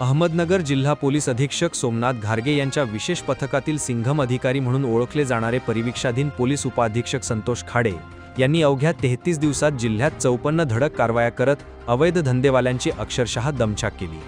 अहमदनगर जिल्हा पोलीस अधीक्षक सोमनाथ घारगे यांच्या विशेष पथकातील सिंघम अधिकारी म्हणून ओळखले जाणारे परिवीक्षाधीन पोलीस उपाधीक्षक संतोष खाडे यांनी अवघ्या तेहतीस दिवसात जिल्ह्यात चौपन्न धडक कारवाया करत अवैध धंदेवाल्यांची अक्षरशः दमछाक केली.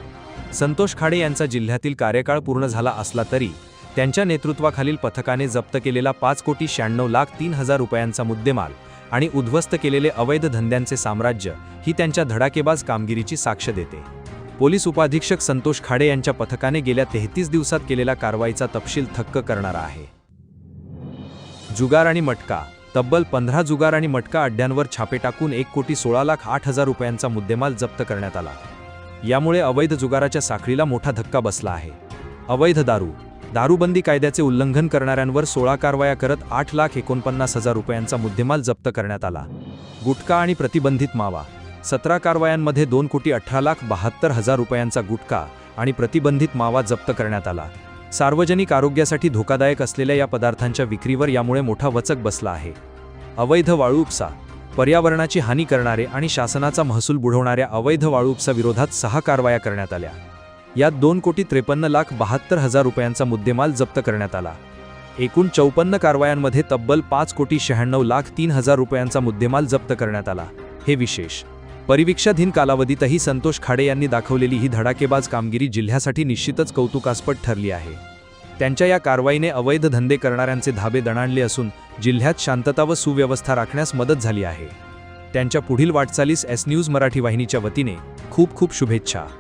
संतोष खाडे यांचा जिल्ह्यातील कार्यकाळ पूर्ण झाला असला तरी त्यांच्या नेतृत्वाखालील पथकाने जप्त केलेला पाच कोटी शहाण्णव लाख तीन हजार रुपयांचा मुद्देमाल आणि उद्ध्वस्त केलेले अवैध धंद्यांचे साम्राज्य ही त्यांच्या धडाकेबाज कामगिरीची साक्ष देते. पोलीस उपाधीक्षक संतोष खाडे यांच्या पथकाने गेल्या तेहतीस दिवसात केलेला कारवाईचा तपशील थक्क करणारा आहे. जुगार आणि मटका. तब्बल पंधरा जुगार आणि मटका अड्ड्यांवर छापे टाकून एक कोटी सोळा लाख आठ हजार रुपयांचा मुद्देमाल जप्त करण्यात आला. यामुळे अवैध जुगाराच्या साखळीला मोठा धक्का बसला आहे. अवैध दारू. दारूबंदी कायद्याचे उल्लंघन करणाऱ्यांवर सोळा कारवाया करत आठ लाख एकोणपन्नास हजार रुपयांचा मुद्देमाल जप्त करण्यात आला. गुटखा आणि प्रतिबंधित मावा. सतरा कारवायांमध्ये दोन कोटी अठरा लाख बहात्तर हजार रुपयांचा गुटखा आणि प्रतिबंधित मावा जप्त करण्यात आला. सार्वजनिक आरोग्यासाठी धोकादायक असलेल्या या पदार्थांच्या विक्रीवर यामुळे मोठा वचक बसला आहे. अवैध वाळू उपसा पर्यावरणाची हानी करणारे आणि शासनाचा महसूल बुडवणाऱ्या अवैध वाळू उपसाविरोधात सहा कारवाया करण्यात आल्या. यात दोन कोटी त्रेपन्न लाख बहात्तर हजार रुपयांचा मुद्देमाल जप्त करण्यात आला. एकूण चौपन्न कारवायांमध्ये तब्बल पाच कोटी शहाण्णव लाख तीन हजार रुपयांचा मुद्देमाल जप्त करण्यात आला. हे विशेष परिवीक्षाधीन कालावधीतही संतोष खाडे यांनी दाखवलेली ही धडाकेबाज कामगिरी जिल्ह्यासाठी निश्चितच कौतुकास्पद ठरली आहे. त्यांच्या या कारवाईने अवैध धंदे करणाऱ्यांचे धाबे दणाणले असून जिल्ह्यात शांतता व सुव्यवस्था राखण्यास मदत झाली आहे. त्यांच्या पुढील वाटचालीस एस न्यूज मराठी वाहिनीच्या वतीने खूप खूप शुभेच्छा.